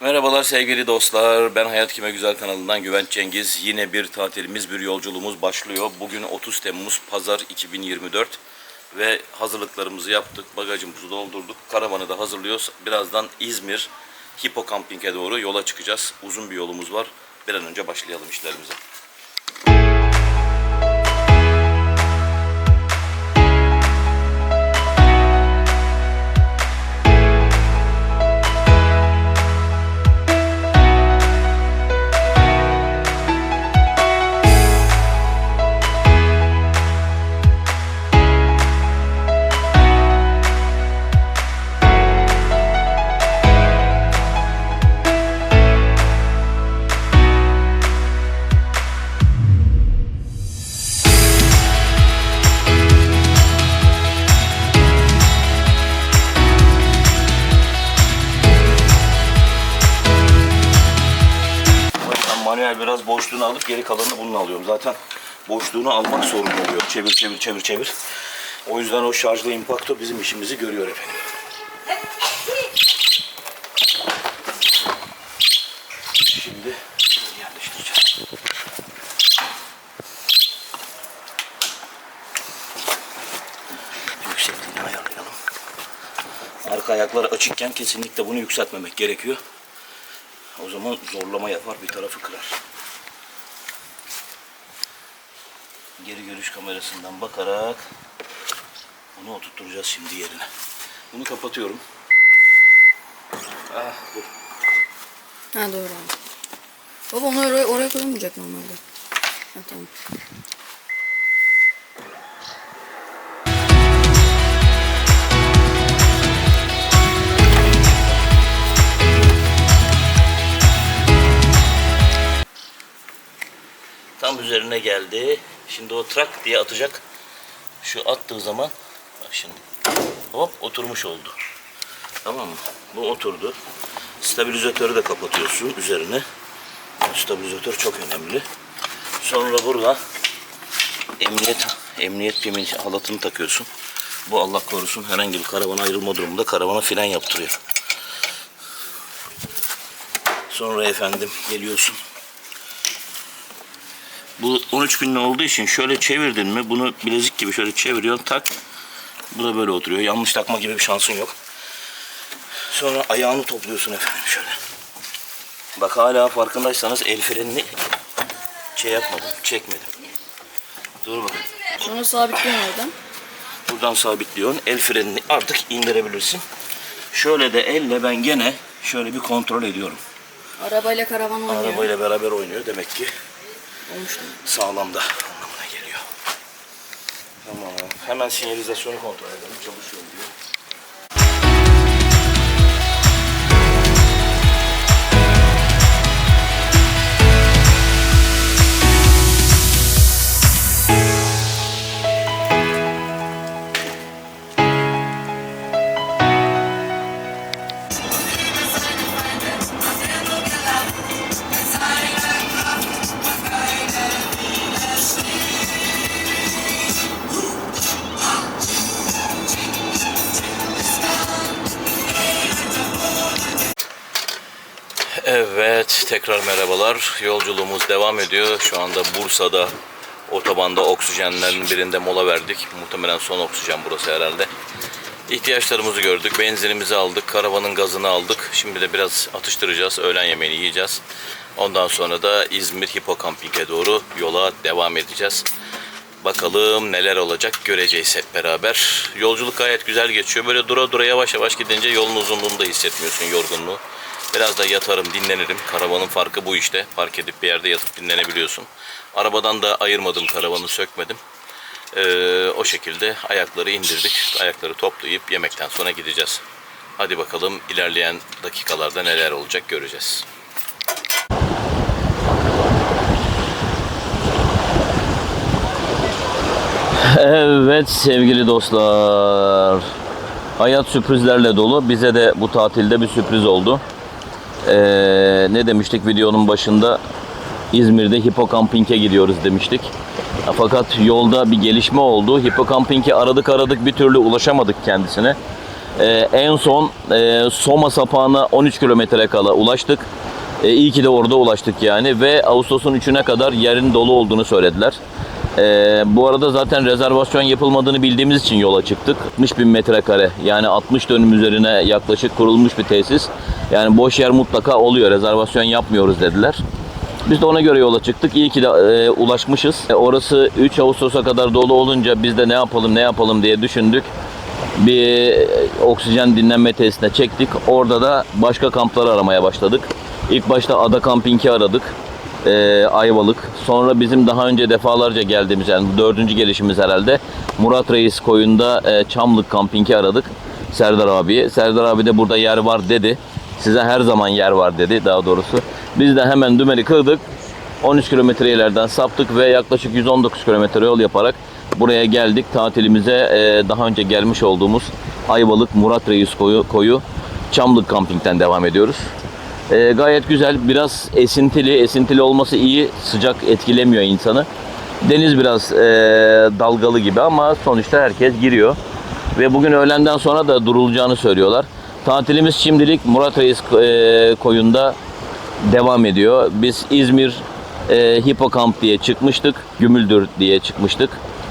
Merhabalar sevgili dostlar. Ben Hayat Kime Güzel kanalından Güvenç Cengiz. Yine bir tatilimiz, bir yolculuğumuz başlıyor. Bugün 30 Temmuz Pazar 2024 ve hazırlıklarımızı yaptık. Bagajımızı doldurduk. Karavanı da hazırlıyoruz. Birazdan İzmir Hipo Camping'e doğru yola çıkacağız. Uzun bir yolumuz var. Bir an önce başlayalım işlerimize. Geri kalanını bununla alıyorum. Zaten boşluğunu almak sorun oluyor. Çevir çevir çevir çevir. O yüzden o şarjlı impakto bizim işimizi görüyor efendim. Şimdi yerleştireceğiz. Yüksekliğini ayarlayalım. Arka ayaklar açıkken kesinlikle bunu yükseltmemek gerekiyor. O zaman zorlama yapar bir tarafı kırar. Geri görüş kamerasından bakarak bunu oturtturacağız şimdi yerine. Bunu kapatıyorum. Ah, dur. Ha doğru abi. Baba onu oraya, oraya koyulmayacak normalde. Ha tamam. Tam üzerine geldi. Şimdi o trak diye atacak. Şu attığı zaman bak şimdi hop oturmuş oldu. Tamam mı? Bu oturdu. Stabilizatörü de kapatıyorsun üzerine. Stabilizatör çok önemli. Sonra burada emniyet emniyet pimin halatını takıyorsun. Bu Allah korusun herhangi bir karavana ayrılma durumunda karavana fren yaptırıyor. Sonra efendim geliyorsun. Bu 13 pinli olduğu için şöyle çevirdin mi bunu bilezik gibi şöyle çeviriyorsun tak. Bu da böyle oturuyor. Yanlış takma gibi bir şansın yok. Sonra ayağını topluyorsun efendim şöyle. Bak hala farkındaysanız el frenini şey yapmadım, çekmedim. Dur bakın. Sonra sabitliyorum oradan. Buradan sabitliyorsun. El frenini artık indirebilirsin. Şöyle de elle ben gene şöyle bir kontrol ediyorum. Arabayla karavan oynuyor. Arabayla beraber oynuyor demek ki Olmuştu. sağlamda anlamına geliyor. Tamam. Hemen sinyalizasyonu kontrol edelim. Çalışıyor mu diye. Evet, tekrar merhabalar. Yolculuğumuz devam ediyor. Şu anda Bursa'da otobanda oksijenlerin birinde mola verdik. Muhtemelen son oksijen burası herhalde. İhtiyaçlarımızı gördük. Benzinimizi aldık. Karavanın gazını aldık. Şimdi de biraz atıştıracağız. Öğlen yemeğini yiyeceğiz. Ondan sonra da İzmir Hipo Camping'e doğru yola devam edeceğiz. Bakalım neler olacak göreceğiz hep beraber. Yolculuk gayet güzel geçiyor. Böyle dura dura yavaş yavaş gidince yolun uzunluğunu da hissetmiyorsun yorgunluğu. Biraz da yatarım, dinlenirim. Karavanın farkı bu işte. Park edip bir yerde yatıp dinlenebiliyorsun. Arabadan da ayırmadım karavanı, sökmedim. Ee, o şekilde ayakları indirdik. Ayakları toplayıp yemekten sonra gideceğiz. Hadi bakalım ilerleyen dakikalarda neler olacak göreceğiz. Evet sevgili dostlar. Hayat sürprizlerle dolu. Bize de bu tatilde bir sürpriz oldu. Ee, ne demiştik videonun başında? İzmir'de Hipo Camping'e gidiyoruz demiştik. Fakat yolda bir gelişme oldu. Hipo Camping'i aradık aradık bir türlü ulaşamadık kendisine. Ee, en son e, Soma sapağına 13 kilometre kala ulaştık. E, iyi ki de orada ulaştık yani ve Ağustos'un 3'üne kadar yerin dolu olduğunu söylediler. E, bu arada zaten rezervasyon yapılmadığını bildiğimiz için yola çıktık. 60 bin metrekare yani 60 dönüm üzerine yaklaşık kurulmuş bir tesis. Yani boş yer mutlaka oluyor rezervasyon yapmıyoruz dediler. Biz de ona göre yola çıktık. İyi ki de e, ulaşmışız. E, orası 3 Ağustos'a kadar dolu olunca biz de ne yapalım ne yapalım diye düşündük. Bir oksijen dinlenme tesisine çektik. Orada da başka kampları aramaya başladık. İlk başta Ada Camping'i aradık. E, Ayvalık. Sonra bizim daha önce defalarca geldiğimiz yani dördüncü gelişimiz herhalde. Murat Reis koyunda e, Çamlık Camping'i aradık. Serdar abiye. Serdar abi de burada yer var dedi. Size her zaman yer var dedi daha doğrusu. Biz de hemen dümeni kırdık. 13 kilometre ileriden saptık ve yaklaşık 119 kilometre yol yaparak buraya geldik. Tatilimize e, daha önce gelmiş olduğumuz Ayvalık Murat Reis koyu, koyu Çamlık Camping'den devam ediyoruz. E, gayet güzel, biraz esintili. Esintili olması iyi, sıcak etkilemiyor insanı. Deniz biraz e, dalgalı gibi ama sonuçta herkes giriyor. Ve bugün öğlenden sonra da durulacağını söylüyorlar. Tatilimiz şimdilik Murat Reis e, koyunda devam ediyor. Biz İzmir e, Hipokamp diye çıkmıştık. Gümüldür diye çıkmıştık.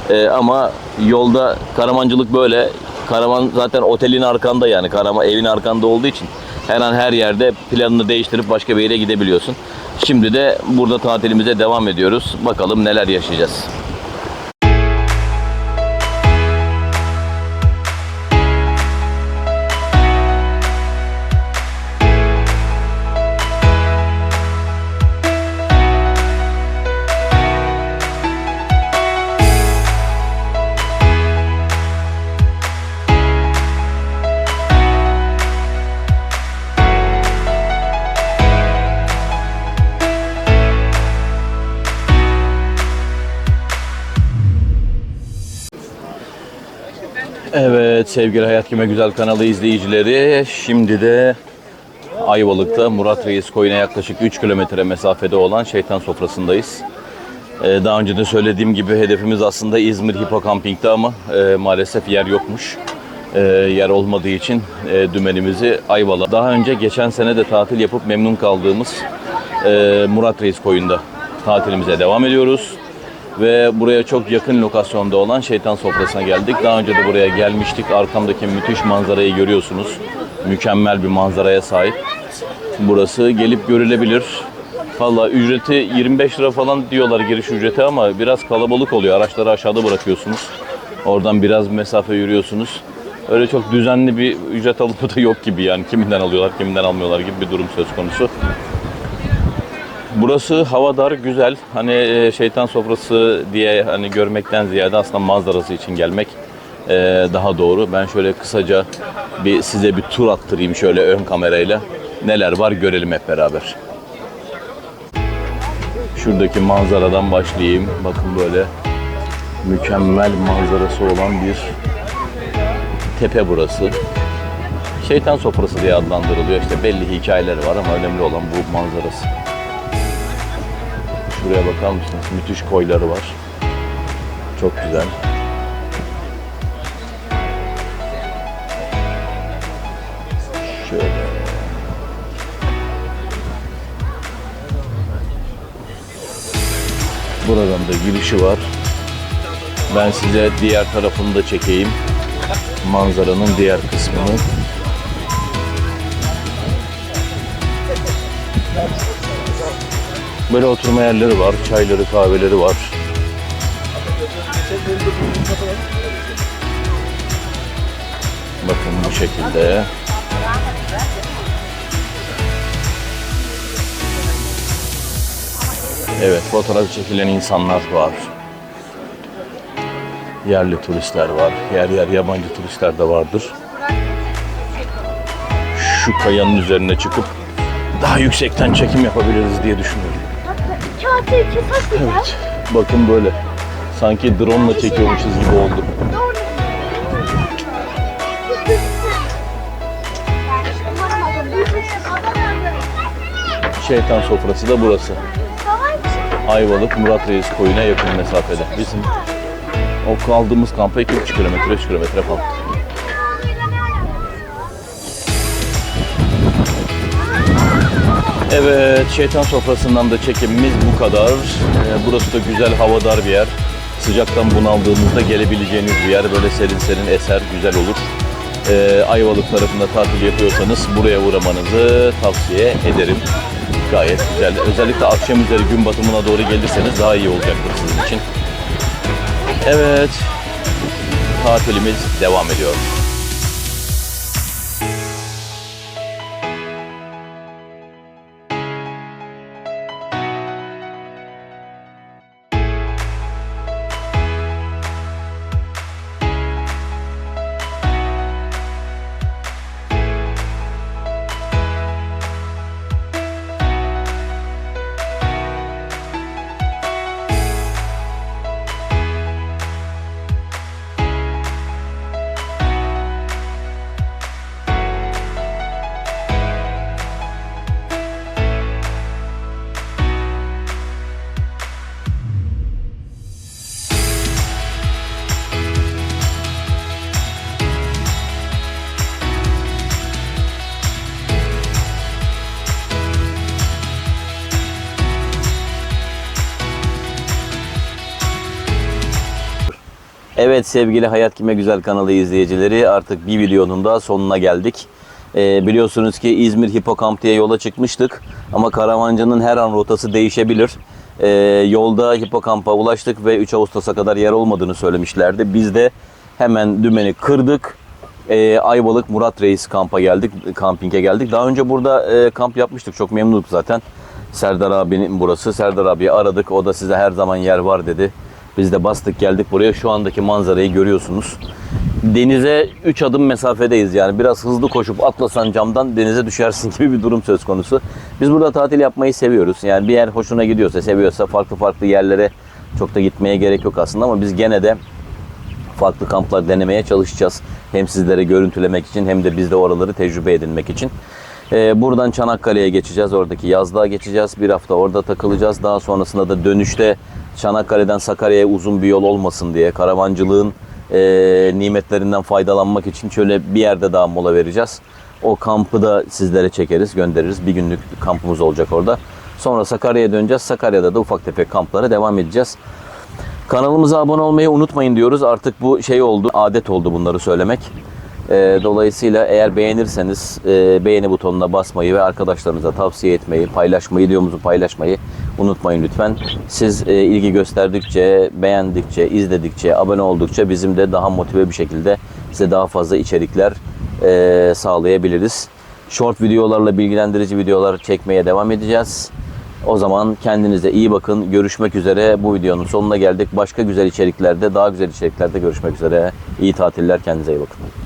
E, ama yolda karavancılık böyle. Karavan zaten otelin arkanda yani. Karavan evin arkanda olduğu için her an her yerde planını değiştirip başka bir yere gidebiliyorsun. Şimdi de burada tatilimize devam ediyoruz. Bakalım neler yaşayacağız. Evet sevgili Hayat Kime Güzel kanalı izleyicileri şimdi de Ayvalık'ta Murat Reis Koyun'a yaklaşık 3 kilometre mesafede olan Şeytan Sofrası'ndayız. Ee, daha önce de söylediğim gibi hedefimiz aslında İzmir Hipo Camping'de ama e, maalesef yer yokmuş. E, yer olmadığı için e, dümenimizi Ayvalık'a. Daha önce geçen sene de tatil yapıp memnun kaldığımız e, Murat Reis Koyun'da tatilimize devam ediyoruz ve buraya çok yakın lokasyonda olan Şeytan Sofrası'na geldik. Daha önce de buraya gelmiştik. Arkamdaki müthiş manzarayı görüyorsunuz. Mükemmel bir manzaraya sahip. Burası gelip görülebilir. Valla ücreti 25 lira falan diyorlar giriş ücreti ama biraz kalabalık oluyor. Araçları aşağıda bırakıyorsunuz. Oradan biraz mesafe yürüyorsunuz. Öyle çok düzenli bir ücret alımı da yok gibi yani. Kiminden alıyorlar, kiminden almıyorlar gibi bir durum söz konusu. Burası havadar, güzel. Hani e, şeytan sofrası diye hani görmekten ziyade aslında manzarası için gelmek e, daha doğru. Ben şöyle kısaca bir size bir tur attırayım şöyle ön kamerayla. Neler var görelim hep beraber. Şuradaki manzaradan başlayayım. Bakın böyle mükemmel manzarası olan bir tepe burası. Şeytan sofrası diye adlandırılıyor. İşte belli hikayeleri var ama önemli olan bu manzarası. Şuraya bakar mısınız? Müthiş koyları var. Çok güzel. Şöyle. Buradan da girişi var. Ben size diğer tarafını da çekeyim. Manzaranın diğer kısmını. Böyle oturma yerleri var, çayları, kahveleri var. Bakın bu şekilde. Evet, fotoğraf çekilen insanlar var. Yerli turistler var. Yer yer yabancı turistler de vardır. Şu kayanın üzerine çıkıp daha yüksekten çekim yapabiliriz diye düşünüyorum. Evet. Bakın böyle. Sanki drone ile çekiyormuşuz gibi oldu. Şeytan sofrası da burası. Ayvalık Murat Reis koyuna yakın mesafede. Bizim o kaldığımız kampa 2,5 kilometre, 3 kilometre falan. Evet, şeytan sofrasından da çekimimiz bu kadar. Ee, burası da güzel, havadar bir yer. Sıcaktan bunaldığınızda gelebileceğiniz bir yer. Böyle serin serin eser, güzel olur. Ee, Ayvalık tarafında tatil yapıyorsanız buraya uğramanızı tavsiye ederim. Gayet güzel. Özellikle akşam üzeri gün batımına doğru gelirseniz daha iyi olacaktır sizin için. Evet, tatilimiz devam ediyor. Evet sevgili Hayat Kime Güzel kanalı izleyicileri artık bir videonun da sonuna geldik. Ee, biliyorsunuz ki İzmir Hipokamp diye yola çıkmıştık ama karavancının her an rotası değişebilir. Ee, yolda Hipokamp'a ulaştık ve 3 Ağustos'a kadar yer olmadığını söylemişlerdi. Biz de hemen dümeni kırdık. Ee, Ayvalık Murat Reis kampa geldik, kampinge geldik. Daha önce burada e, kamp yapmıştık. Çok memnunduk zaten. Serdar abinin burası. Serdar abiyi aradık. O da size her zaman yer var dedi. Biz de bastık geldik buraya. Şu andaki manzarayı görüyorsunuz. Denize 3 adım mesafedeyiz yani. Biraz hızlı koşup atlasan camdan denize düşersin gibi bir durum söz konusu. Biz burada tatil yapmayı seviyoruz. Yani bir yer hoşuna gidiyorsa, seviyorsa farklı farklı yerlere çok da gitmeye gerek yok aslında ama biz gene de farklı kamplar denemeye çalışacağız. Hem sizlere görüntülemek için hem de biz de oraları tecrübe edinmek için. Ee, buradan Çanakkale'ye geçeceğiz. Oradaki yazlığa geçeceğiz. Bir hafta orada takılacağız. Daha sonrasında da dönüşte Çanakkale'den Sakarya'ya uzun bir yol olmasın diye karavancılığın e, nimetlerinden faydalanmak için şöyle bir yerde daha mola vereceğiz. O kampı da sizlere çekeriz, göndeririz. Bir günlük kampımız olacak orada. Sonra Sakarya'ya döneceğiz. Sakarya'da da ufak tefek kamplara devam edeceğiz. Kanalımıza abone olmayı unutmayın diyoruz. Artık bu şey oldu, adet oldu bunları söylemek. Ee, dolayısıyla eğer beğenirseniz e, beğeni butonuna basmayı ve arkadaşlarınıza tavsiye etmeyi, paylaşmayı, videomuzu paylaşmayı unutmayın lütfen. Siz e, ilgi gösterdikçe, beğendikçe, izledikçe, abone oldukça bizim de daha motive bir şekilde size daha fazla içerikler e, sağlayabiliriz. Short videolarla bilgilendirici videolar çekmeye devam edeceğiz. O zaman kendinize iyi bakın. Görüşmek üzere. Bu videonun sonuna geldik. Başka güzel içeriklerde, daha güzel içeriklerde görüşmek üzere. İyi tatiller. Kendinize iyi bakın.